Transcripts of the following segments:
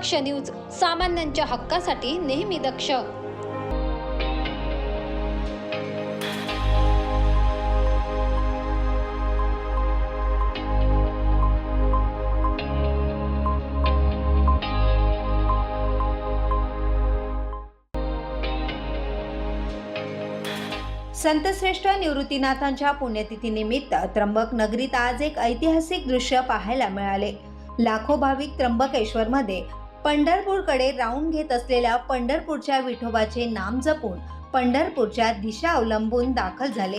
दक्ष news सामान्यांच्या हक्कासाठी नेहमी दक्ष. संतश्रेष्ठ निवृत्तीनाथांच्या पुण्यतिथीनिमित्त त्र्यंबक नगरीत आज एक ऐतिहासिक दृश्य पाहायला मिळाले. लाखो भाविक त्र्यंबकेश्वरमध्ये पंढरपूरकडे राऊंड घेत असलेल्या पंढरपूरच्या विठोबाचे नाम जपून पंढरपूरच्या दिशा अवलंबून दाखल झाले.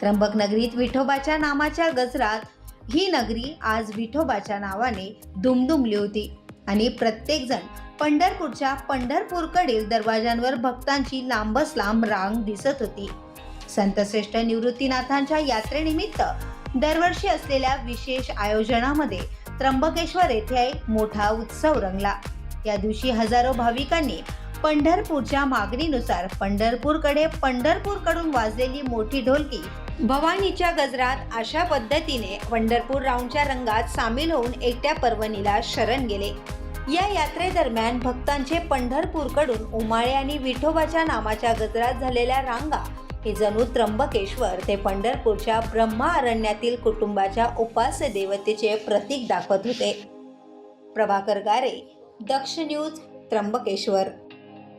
त्र्यंबक नगरीत विठोबाच्या नामाच्या गजरात ही नगरी आज विठोबाच्या नावाने दुमदुमली होती आणि प्रत्येकजण पंढरपूरच्या पंढरपूरकडील दरवाजांवर भक्तांची लांबच लांब रांग दिसत होती. संतश्रेष्ठ निवृत्तीनाथांच्या यात्रेनिमित्त दरवर्षी असलेल्या विशेष आयोजनामध्ये त्र्यंबकेश्वर येथे एक मोठा उत्सव रंगला. या दिवशी हजारो भाविकांनी पंढरपूरच्या मागणीनुसार पंढरपूरकडे पंढरपूरकडून वाजलेली मोठी ढोलकी भवानीच्या गजरात अशा पद्धतीने पंढरपूर राऊंडच्या रंगात सामील होऊन एकट्या पर्वणीला शरण गेले. या यात्रेदरम्यान भक्तांचे पंढरपूरकडून उमाळे आणि विठोबाच्या नामाच्या गजरात झालेल्या रांगा की जणू त्र्यंबकेश्वर ते पंढरपूरच्या ब्रह्मा अरण्यातील कुटुंबाच्या उपास्य देवतेचे प्रतीक दाखवत होते. प्रभाकर गारे दक्ष न्यूज त्र्यंबकेश्वर.